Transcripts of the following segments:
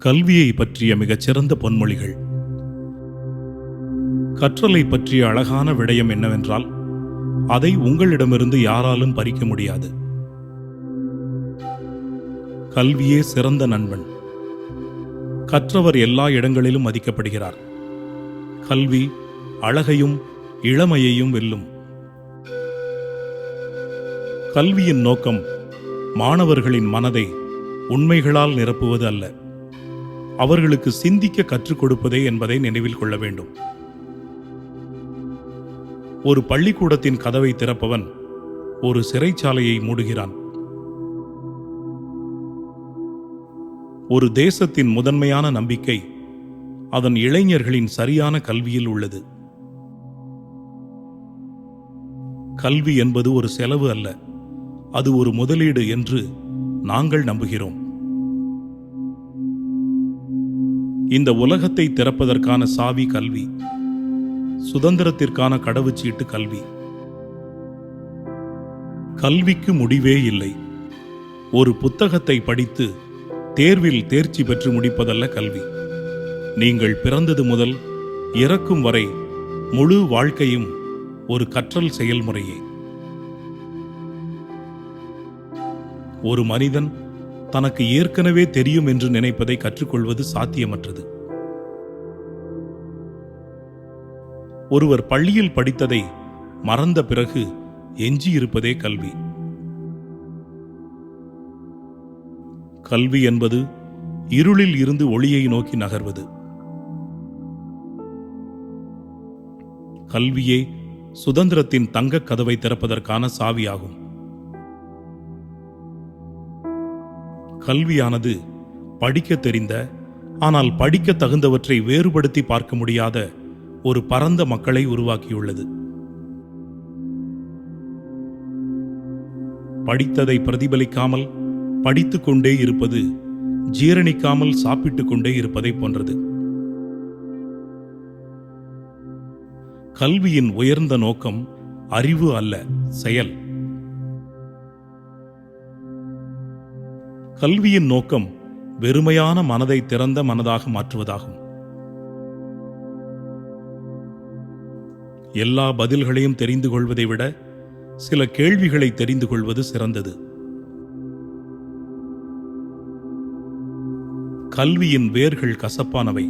கல்வியை பற்றிய மிகச்சிறந்த பொன்மொழிகள். கற்றலை பற்றிய அழகான விடயம் என்னவென்றால் அதை உங்களிடமிருந்து யாராலும் பறிக்க முடியாது. கல்வியே சிறந்த நண்பன். கற்றவர் எல்லா இடங்களிலும் மதிக்கப்படுகிறார். கல்வி அழகையும் இளமையையும் வெல்லும். கல்வியின் நோக்கம் மாணவர்களின் மனதை உண்மைகளால் நிரப்புவது அல்ல. அவர்களுக்கு சிந்திக்க கற்றுக் கொடுப்பதே என்பதை நினைவில் கொள்ள வேண்டும். ஒரு பள்ளிக்கூடத்தின் கதவை திறப்பவன் ஒரு சிறைச்சாலையை மூடுகிறான். ஒரு தேசத்தின் முதன்மையான நம்பிக்கை அதன் இளைஞர்களின் சரியான கல்வியில் உள்ளது. கல்வி என்பது ஒரு செலவு அல்ல அது ஒரு முதலீடு என்று நாங்கள் நம்புகிறோம். இந்த உலகத்தை திறப்பதற்கான சாவி கல்வி சுதந்திரத்திற்கான கடவுச்சீட்டு கல்வி. கல்விக்கு முடிவே இல்லை. ஒரு புத்தகத்தை படித்து தேர்வில் தேர்ச்சி பெற்று முடிப்பதல்ல கல்வி. நீங்கள் பிறந்தது முதல் இறக்கும் வரை முழு வாழ்க்கையும் ஒரு கற்றல் செயல்முறையே. ஒரு மனிதன் தனக்கு ஏற்கனவே தெரியும் என்று நினைப்பதை கற்றுக்கொள்வது சாத்தியமற்றது. ஒருவர் பள்ளியில் படித்ததை மறந்த பிறகு எஞ்சியிருப்பதே கல்வி. கல்வி என்பது இருளில் இருந்து ஒளியை நோக்கி நகர்வது. கல்வியே சுதந்திரத்தின் தங்கக் கதவை திறப்பதற்கான சாவியாகும். கல்வியானது படிக்க தெரிந்த ஆனால் படிக்க தகுந்தவற்றை வேறுபடுத்தி பார்க்க முடியாத ஒரு பரந்த மக்களை உருவாக்கியுள்ளது. படித்ததை பிரதிபலிக்காமல் படித்து கொண்டே இருப்பது ஜீரணிக்காமல் சாப்பிட்டுக் கொண்டே இருப்பதை போன்றது. கல்வியின் உயர்ந்த நோக்கம் அறிவு அல்ல செயல். கல்வியின் நோக்கம் வெறுமையான மனதை திறந்த மனதாக மாற்றுவதாகும். எல்லா பதில்களையும் தெரிந்து கொள்வதை விட சில கேள்விகளை தெரிந்து கொள்வது சிறந்தது. கல்வியின் வேர்கள் கசப்பானவை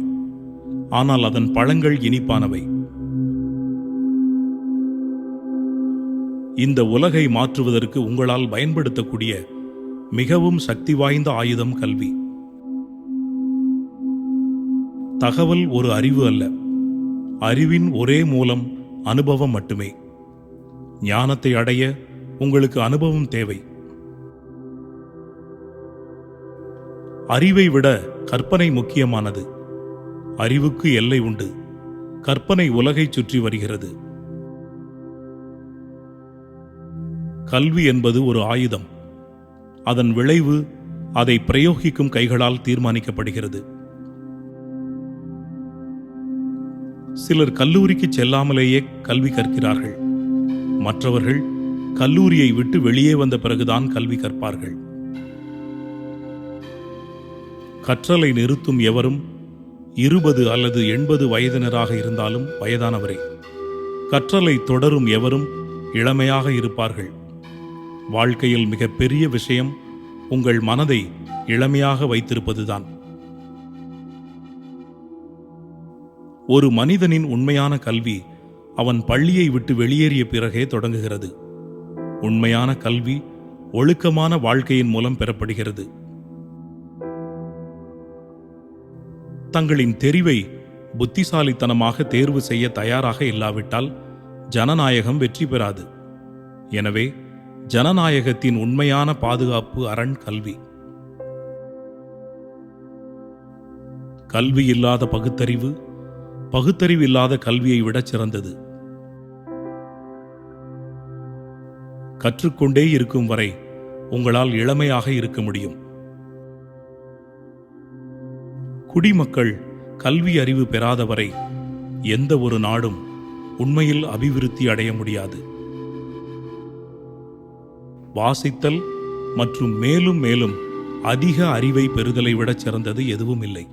ஆனால் அதன் பழங்கள் இனிப்பானவை. இந்த உலகை மாற்றுவதற்கு உங்களால் பயன்படுத்தக்கூடிய மிகவும் சக்தி வாய்ந்த ஆயுதம் கல்வி. தகவல் ஒரு அறிவு அல்ல. அறிவின் ஒரே மூலம் அனுபவம் மட்டுமே. ஞானத்தை அடைய உங்களுக்கு அனுபவம் தேவை. அறிவை விட கற்பனை முக்கியமானது. அறிவுக்கு எல்லை உண்டு. கற்பனை உலகை சுற்றி வருகிறது. கல்வி என்பது ஒரு ஆயுதம். அதன் விளைவு அதை பிரயோகிக்கும் கைகளால் தீர்மானிக்கப்படுகிறது. சிலர் கல்லூரிக்கு செல்லாமலேயே கல்வி கற்கிறார்கள். மற்றவர்கள் கல்லூரியை விட்டு வெளியே வந்த பிறகுதான் கல்வி கற்பார்கள். கற்றலை நிறுத்தும் எவரும் இருபது அல்லது எண்பது வயதினராக இருந்தாலும் வயதானவரே. கற்றலை தொடரும் எவரும் இளமையாக இருப்பார்கள். வாழ்க்கையில் மிக பெரிய விஷயம் உங்கள் மனதை இளமையாக வைத்திருப்பதுதான். ஒரு மனிதனின் உண்மையான கல்வி அவன் பள்ளியை விட்டு வெளியேறிய பிறகே தொடங்குகிறது. உண்மையான கல்வி ஒழுக்கமான வாழ்க்கையின் மூலம் பெறப்படுகிறது. தங்களின் தெரிவை புத்திசாலித்தனமாக தேர்வு செய்ய தயாராக இல்லாவிட்டால் ஜனநாயகம் வெற்றி பெறாது. எனவே ஜனநாயகத்தின் உண்மையான பாதுகாப்பு அரண் கல்வி. கல்வி இல்லாத பகுத்தறிவு பகுத்தறிவு இல்லாத கல்வியை விட சிறந்தது. கற்றுக்கொண்டே இருக்கும் வரை உங்களால் இளமையாக இருக்க முடியும். குடிமக்கள் கல்வி அறிவு பெறாதவரை எந்த ஒரு நாடும் உண்மையில் அபிவிருத்தி அடைய முடியாது. வாசித்தல் மற்றும் மேலும் மேலும் அதிக அறிவை பெறுதலை விடச் சிறந்தது எதுவும் இல்லை.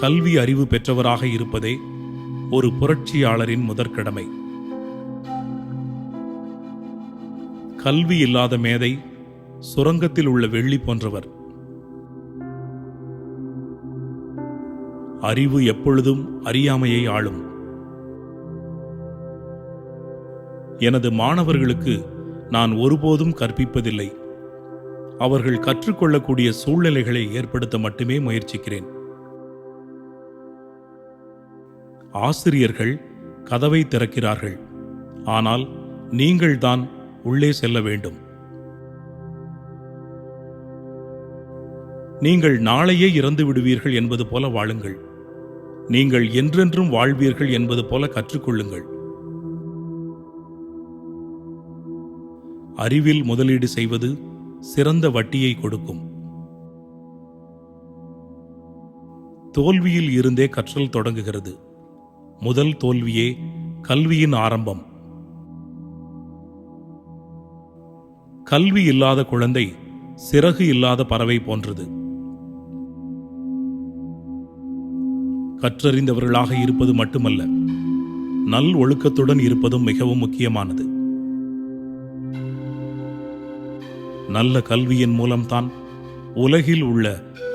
கல்வி அறிவு பெற்றவராக இருப்பதே ஒரு புரட்சியாளரின் முதற்கடமை. கல்வி இல்லாத மேதை சுரங்கத்தில் உள்ள வெள்ளி போன்றவர். அறிவு எப்பொழுதும் அறியாமையை ஆளும். எனது மாணவர்களுக்கு நான் ஒருபோதும் கற்பிப்பதில்லை. அவர்கள் கற்றுக்கொள்ளக்கூடிய சூழ்நிலைகளை ஏற்படுத்த மட்டுமே முயற்சிக்கிறேன். ஆசிரியர்கள் கதவை திறக்கிறார்கள். ஆனால் நீங்கள்தான் உள்ளே செல்ல வேண்டும். நீங்கள் நாளையே இறந்து விடுவீர்கள் என்பது போல வாழுங்கள். நீங்கள் என்றென்றும் வாழ்வீர்கள் என்பது போல கற்றுக்கொள்ளுங்கள். அறிவில் முதலீடு செய்வது சிறந்த வட்டியை கொடுக்கும். தோல்வியில் இருந்தே கற்றல் தொடங்குகிறது. முதல் தோல்வியே கல்வியின் ஆரம்பம். கல்வி இல்லாத குழந்தை சிறகு இல்லாத பறவை போன்றது. கற்றறிந்தவர்களாக இருப்பது மட்டுமல்ல நல் ஒழுக்கத்துடன் இருப்பதும் மிகவும் முக்கியமானது. நல்ல கல்வியின் மூலம்தான் உலகில் உள்ள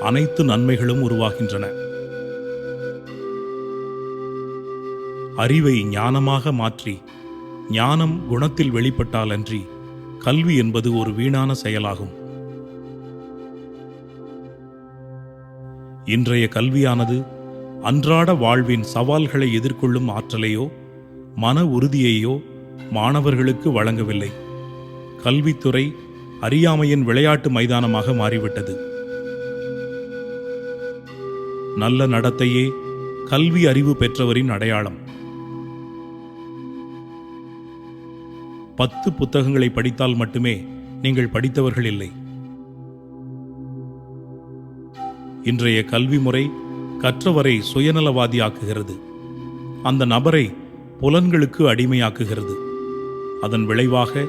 அனைத்து நன்மைகளும் உருவாகின்றன. அறிவை ஞானமாக மாற்றி ஞானம் குணத்தில் வெளிப்பட்டாலன்றி கல்வி என்பது ஒரு வீணான செயலாகும். இன்றைய கல்வியானது அன்றாட வாழ்வின் சவால்களை எதிர்கொள்ளும் ஆற்றலையோ மன உறுதியையோ மாணவர்களுக்கு வழங்கவில்லை. கல்வித்துறை அறியாமையின் விளையாட்டு மைதானமாக மாறிவிட்டது. நல்ல நடத்தையே கல்வி அறிவு பெற்றவரின் அடையாளம். பத்து புத்தகங்களை படித்தால் மட்டுமே நீங்கள் படித்தவர்கள் இல்லை. இன்றைய கல்வி முறை கற்றவரை சுயநலவாதியாக்குகிறது. அந்த நபரை புலன்களுக்கு அடிமையாக்குகிறது. அதன் விளைவாக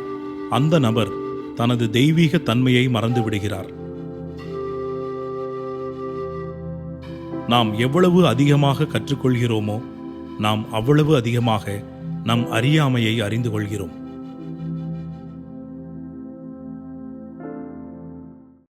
அந்த நபர் தனது தெய்வீக தன்மையை மறந்து விடுகிறார் நாம் எவ்வளவு அதிகமாக கற்றுக்கொள்கிறோமோ நாம் அவ்வளவு அதிகமாக நம் அறியாமையை அறிந்து கொள்கிறோம்.